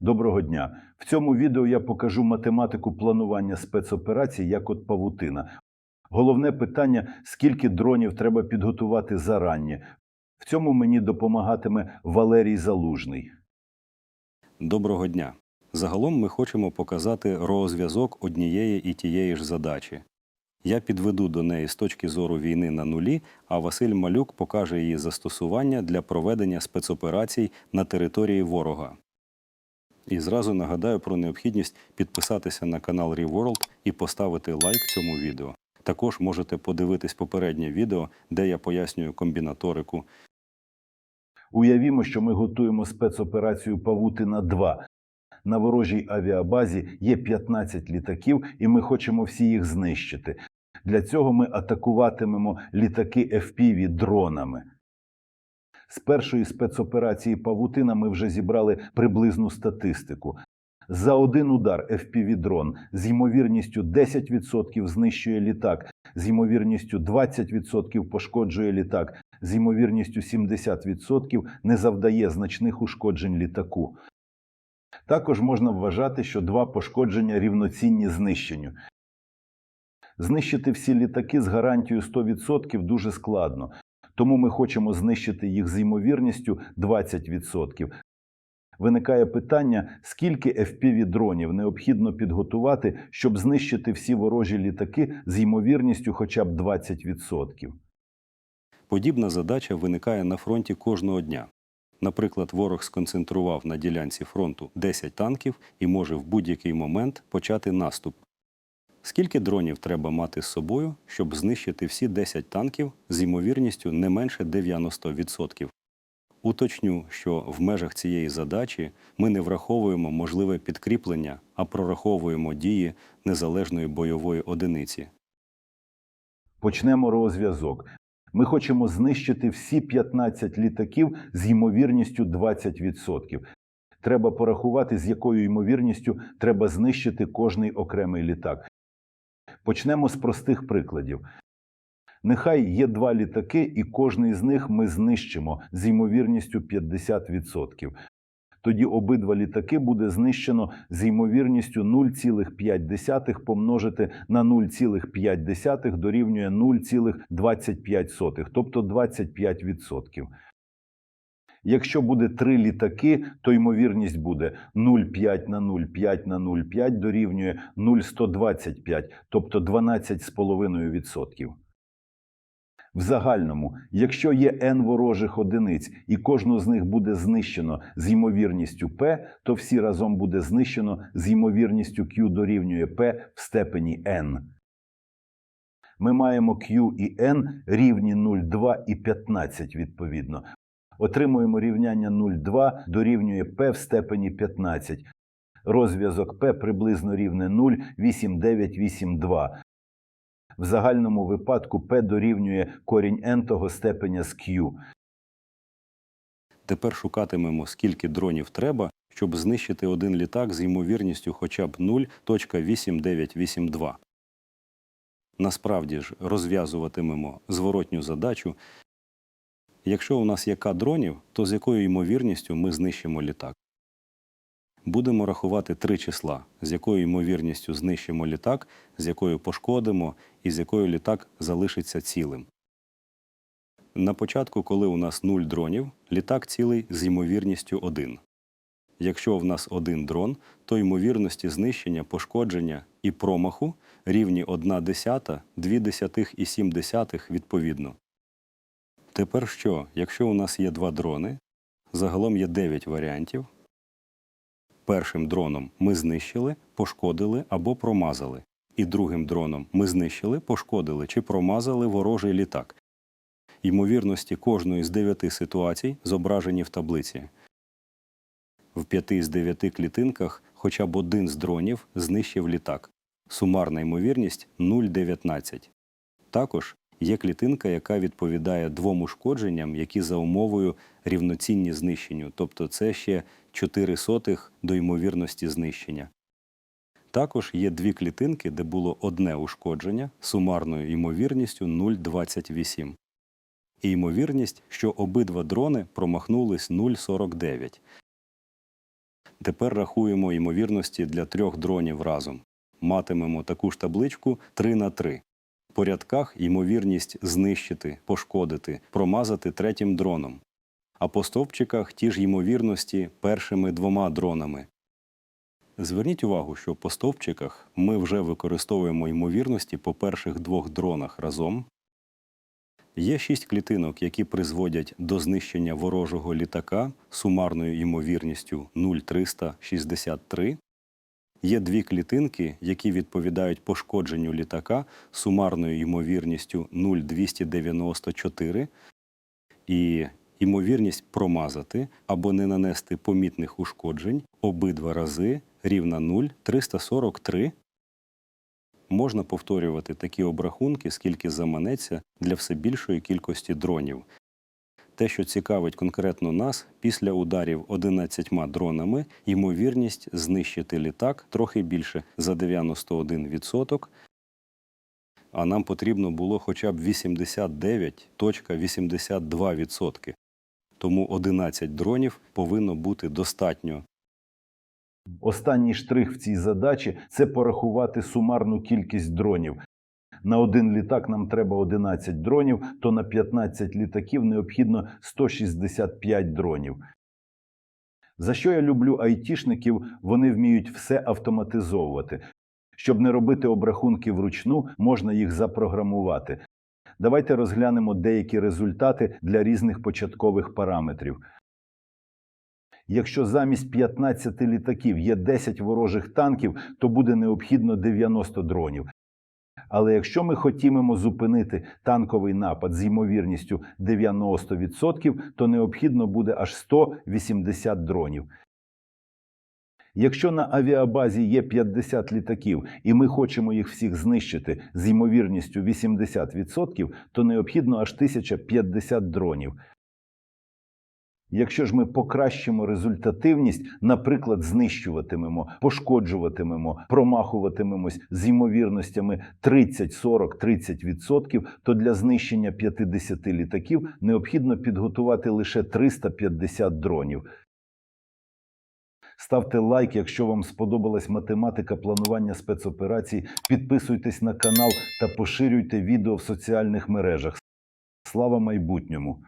Доброго дня! В цьому відео я покажу математику планування спецоперацій як от павутина. Головне питання: скільки дронів треба підготувати зарані. В цьому мені допомагатиме Валерій Залужний. Доброго дня. Загалом ми хочемо показати розв'язок однієї і тієї ж задачі. Я підведу до неї з точки зору війни на нулі, а Василь Малюк покаже її застосування для проведення спецоперацій на території ворога. І зразу нагадаю про необхідність підписатися на канал ReWorld і поставити лайк цьому відео. Також можете подивитись попереднє відео, де я пояснюю комбінаторику, Уявімо, що ми готуємо спецоперацію Павутина 2 На ворожій авіабазі є 15 літаків, і ми хочемо всі їх знищити. Для цього ми атакуватимемо літаки FPV дронами. З першої спецоперації Павутина ми вже зібрали приблизну статистику. За один удар FPV-дрон з ймовірністю 10% знищує літак, з ймовірністю 20% пошкоджує літак, з ймовірністю 70% не завдає значних ушкоджень літаку. Також можна вважати, що два пошкодження рівноцінні знищенню. Знищити всі літаки з гарантією 100% дуже складно, тому ми хочемо знищити їх з ймовірністю 20%. Виникає питання, скільки FPV-дронів необхідно підготувати, щоб знищити всі ворожі літаки з ймовірністю хоча б 20%. Подібна задача виникає на фронті кожного дня. Наприклад, ворог сконцентрував на ділянці фронту 10 танків і може в будь-який момент почати наступ. Скільки дронів треба мати з собою, щоб знищити всі 10 танків з ймовірністю не менше 90%? Уточню, що в межах цієї задачі ми не враховуємо можливе підкріплення, а прораховуємо дії незалежної бойової одиниці. Почнемо розв'язок. Ми хочемо знищити всі 15 літаків з ймовірністю 20%. Треба порахувати, з якою ймовірністю треба знищити кожний окремий літак. Почнемо з простих прикладів. Нехай є два літаки, і кожний з них ми знищимо з ймовірністю 50%. Тоді обидва літаки буде знищено з ймовірністю 0,5 помножити на 0,5 дорівнює 0,25, тобто 25%. Якщо буде три літаки, то ймовірність буде 0,5 на 0,5 на 0,5 дорівнює 0,125, тобто 12,5%. В загальному, якщо є n ворожих одиниць і кожну з них буде знищено з ймовірністю p, то всі разом буде знищено з ймовірністю q дорівнює p в степені n. Ми маємо q і n рівні 0,2 і 15 відповідно. Отримуємо рівняння 0,2 дорівнює p в степені 15. Розв'язок p приблизно рівне 0,8982. В загальному випадку p дорівнює корінь n того степеня з q. Тепер шукатимемо, скільки дронів треба, щоб знищити один літак з ймовірністю хоча б 0.8982. Насправді ж розв'язуватимемо зворотню задачу. Якщо у нас є К дронів, то з якою ймовірністю ми знищимо літак? Будемо рахувати три числа, з якою ймовірністю знищимо літак, з якою пошкодимо і з якою літак залишиться цілим. На початку, коли у нас 0 дронів, літак цілий з ймовірністю 1. Якщо в нас один дрон, то ймовірності знищення, пошкодження і промаху рівні 1 десята, 2 десятих і 7 десятих відповідно. Тепер що, якщо у нас є два дрони, загалом є 9 варіантів. Першим дроном ми знищили, пошкодили або промазали. І другим дроном ми знищили, пошкодили чи промазали ворожий літак. Ймовірності кожної з дев'яти ситуацій зображені в таблиці. В п'яти з дев'яти клітинках хоча б один з дронів знищив літак. Сумарна ймовірність 0,19. Також є клітинка, яка відповідає двом ушкодженням, які за умовою рівноцінні знищенню, тобто це ще 4 сотих до ймовірності знищення. Також є дві клітинки, де було одне ушкодження сумарною ймовірністю 0,28. І ймовірність, що обидва дрони промахнулись 0,49. Тепер рахуємо ймовірності для трьох дронів разом. Матимемо таку ж табличку 3 на 3. По рядках ймовірність знищити, пошкодити, промазати третім дроном. А по стовпчиках ті ж ймовірності першими двома дронами. Зверніть увагу, що по стовпчиках ми вже використовуємо ймовірності по перших двох дронах разом. Є шість клітинок, які призводять до знищення ворожого літака сумарною ймовірністю 0,363. Є дві клітинки, які відповідають пошкодженню літака сумарною ймовірністю 0,294. І ймовірність промазати або не нанести помітних ушкоджень обидва рази рівна 0,343. Можна повторювати такі обрахунки, скільки заманеться для все більшої кількості дронів. Те, що цікавить конкретно нас, після ударів 11 дронами, ймовірність знищити літак трохи більше за 91%, а нам потрібно було хоча б 89.82%. Тому 11 дронів повинно бути достатньо Останній штрих в цій задачі це порахувати сумарну кількість дронів. На один літак нам треба 11 дронів, то на 15 літаків необхідно 165 дронів. За що я люблю айтішників, вони вміють все автоматизовувати. Щоб не робити обрахунки вручну, можна їх запрограмувати. Давайте розглянемо деякі результати для різних початкових параметрів. Якщо замість 15 літаків є 10 ворожих танків, то буде необхідно 90 дронів. Але якщо ми хотімемо зупинити танковий напад з ймовірністю 90%, то необхідно буде аж 180 дронів. Якщо на авіабазі є 50 літаків, і ми хочемо їх всіх знищити з ймовірністю 80%, то необхідно аж 1050 дронів. Якщо ж ми покращимо результативність, наприклад, знищуватимемо, пошкоджуватимемо, промахуватимемось з ймовірностями 30, 40, 30%, то для знищення 50 літаків необхідно підготувати лише 350 дронів. Ставте лайк, якщо вам сподобалась математика планування спецоперацій. Підписуйтесь на канал та поширюйте відео в соціальних мережах. Слава майбутньому!